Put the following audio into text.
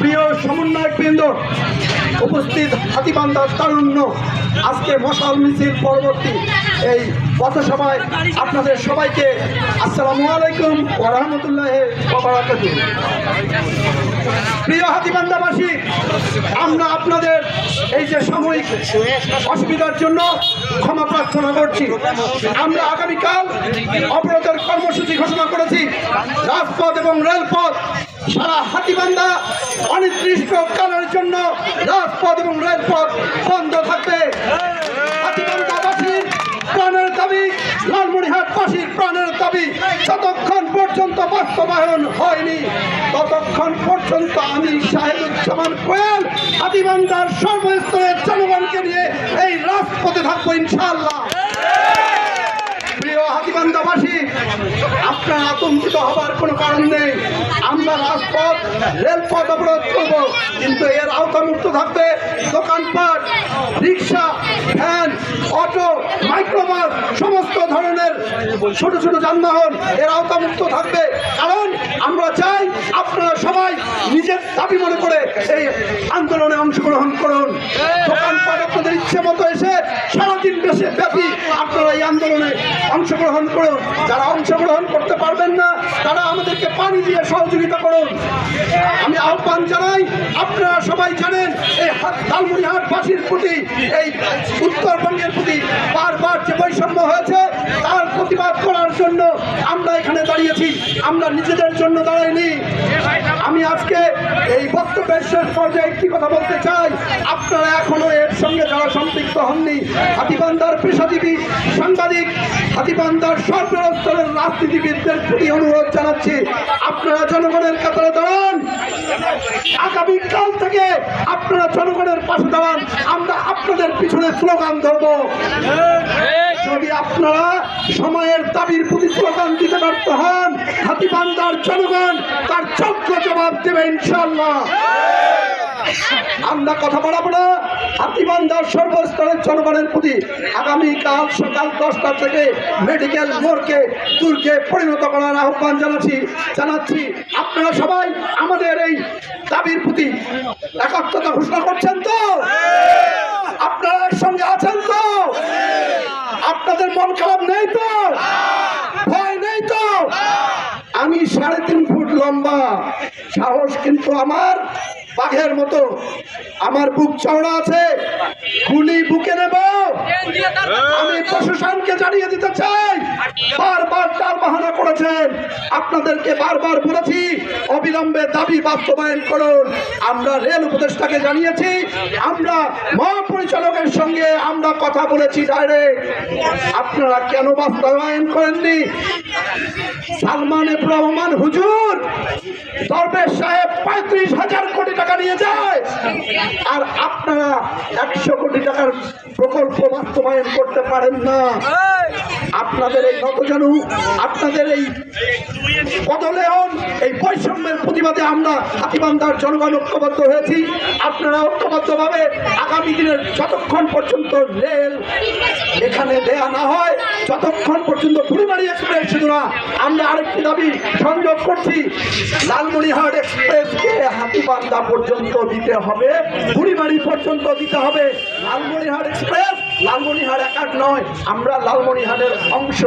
প্রিয় সমন্বয়ক বৃন্দ উপস্থিত হাতিবান্ধার তারুণ্য, আজকে মশাল মিছিল পরবর্তী এই পথসভায় আপনাদের সবাইকে আসসালামু আলাইকুম ওরহমতুল্লাহ প্রিয় হাতিবান্ধাবাসী আমরা আপনাদের এই যে সাময়িক অসুবিধার জন্য ক্ষমা প্রার্থনা করছি। আমরা আগামীকাল অবরোধের কর্মসূচি ঘোষণা করেছি। রাজপথ এবং রেলপথ সারা হাতিবান্ধা অনির্দিষ্টকালের জন্য রাজপথ এবং রেলপথ বন্ধ থাকবে। প্রাণের প্রাণের দাবি পর্যন্ত হয়নি, ততক্ষণ পর্যন্ত আমি হাতিবান্ধার সর্বস্তরের জনগণকে নিয়ে এই রাজপথে থাকব ইনশাআল্লাহ। হাতিবান্ধাবাসী আপনার আতঙ্কিত হবার কোনো কারণ নেই। আমরা রাজপথ, রেলপথ অবরোধ করব, কিন্তু এর আওতামুক্ত থাকবে দোকানপাট, রিক্সা, ভ্যান, অটো, মাইক্রোবাস, সমস্ত ধরনের ছোট ছোট যানবাহন এর আওতামুক্ত থাকবে। কারণ আমরা চাই আপনারা সবাই নিজের দাবি মনে করে এই আন্দোলনে অংশগ্রহণ করুন। দোকানপাট আপনাদের ইচ্ছে মতো এসে সারাদিন বেশি ব্যাপী আপনারা এই আন্দোলনে অংশগ্রহণ করুন। যারা অংশগ্রহণ করতে পারবেন না, তারা আমাদেরকে পানি দিয়ে সহযোগিতা করুন। আমি আহ্বান জানাই, আপনারা সবাই জানেন, এই লালমনিহাটবাসীর প্রতি, এই উত্তরবঙ্গের প্রতি বারবার যে বৈষম্য হয়েছে, তার প্রতিবাদ করার জন্য আমরা এখানে দাঁড়িয়েছি। আমরা নিজেদের জন্য দাঁড়াইনি। আমি আজকে এই বক্তব্যের শেষ পর্যায়ে একটি কথা বলতে চাই। আপনারা এখনও এর সঙ্গে যারা সম্পৃক্ত হননি, হাতিবান্ধার পেশাজীবী, সাংবাদিক হাতিবান্ধার সর্বস্তরের রাজনীতিবিদদের প্রতি অনুরোধ জানাচ্ছি, আপনারা জনগণের কাতারে দাঁড়ান। আগামীকাল থেকে আপনারা জনগণের পাশে দাঁড়ান। আমরা আপনাদের পিছনে স্লোগান ধরবো। যদি আপনারা সময়ের দাবির প্রতি স্লোগান দিতে ব্যর্থ হন, হাতিবান্ধার জনগণ তার যোগ্য জবাব দেবে ইনশাল্লাহ আমরা কথা বলাবো না। হাতিবান্ধার সর্বস্তরের জনগণের প্রতি আগামীকাল সকাল দশটা থেকে মেডিকেল মোড়কে দুর্গে পরিণত করার আহ্বান জানাচ্ছি জানাচ্ছি। আপনারা সবাই আমাদের এই দাবির প্রতি একাত্মতা ঘোষণা করছেন তো? আপনারা একসঙ্গে আছেন তো? আপনাদের মন খারাপ নেই তো? ভয় নেই তো? আমি সাড়ে তিন ফুট লম্বা, সাহস কিন্তু আমার। বাঘের মতো আমার বুক চওড়া আছে, গুলি বুকে নেব। আমি প্রশাসনকে জানিয়ে দিতে চাই, বারবার তার বাহানা করেছেন। আপনাদেরকে বারবার বলেছি, অবিলম্বে দাবি বাস্তবায়ন করুন। আমরা রেল উপদেষ্টাকে জানিয়েছি, আমরা মহাপরিচালকের সঙ্গে আমরা কথা বলেছি ডাইরেক্ট আপনারা কেন বাস্তবায়ন করেননি? সালমান রহমান হুজুর, দরবেশ সাহেব পঁয়ত্রিশ হাজার কোটি টাকা নিয়ে যায়। আর আপনারা একশো কোটি টাকার প্রকল্প বাস্তবায়ন করতে পারেন না। আপনাদের এই নতজানু আপনাদের এই পদলেহন, এই বৈষম্যের প্রতিবাদে আমরা হাতিবান্ধার জনগণ ঐক্যবদ্ধ হয়েছি। আপনারা ঐক্যবদ্ধভাবে আগামী দিনের যতক্ষণ পর্যন্ত রেল এখানে দেয়া না হয় যতক্ষণ পর্যন্ত ফুলবাড়ি এক্সপ্রেস শুধু না আমরা আরেকটি দাবি সংযোগ করছি। লালমনিহাট এক্সপ্রেসকে হাতিবান্ধা পর্যন্ত দিতে হবে বুড়িবাড়ি পর্যন্ত দিতে হবে। লালমনিহাট এক্সপ্রেস লালমনিহাট একাট নয়, আমরা লালমনিহাটের অংশ।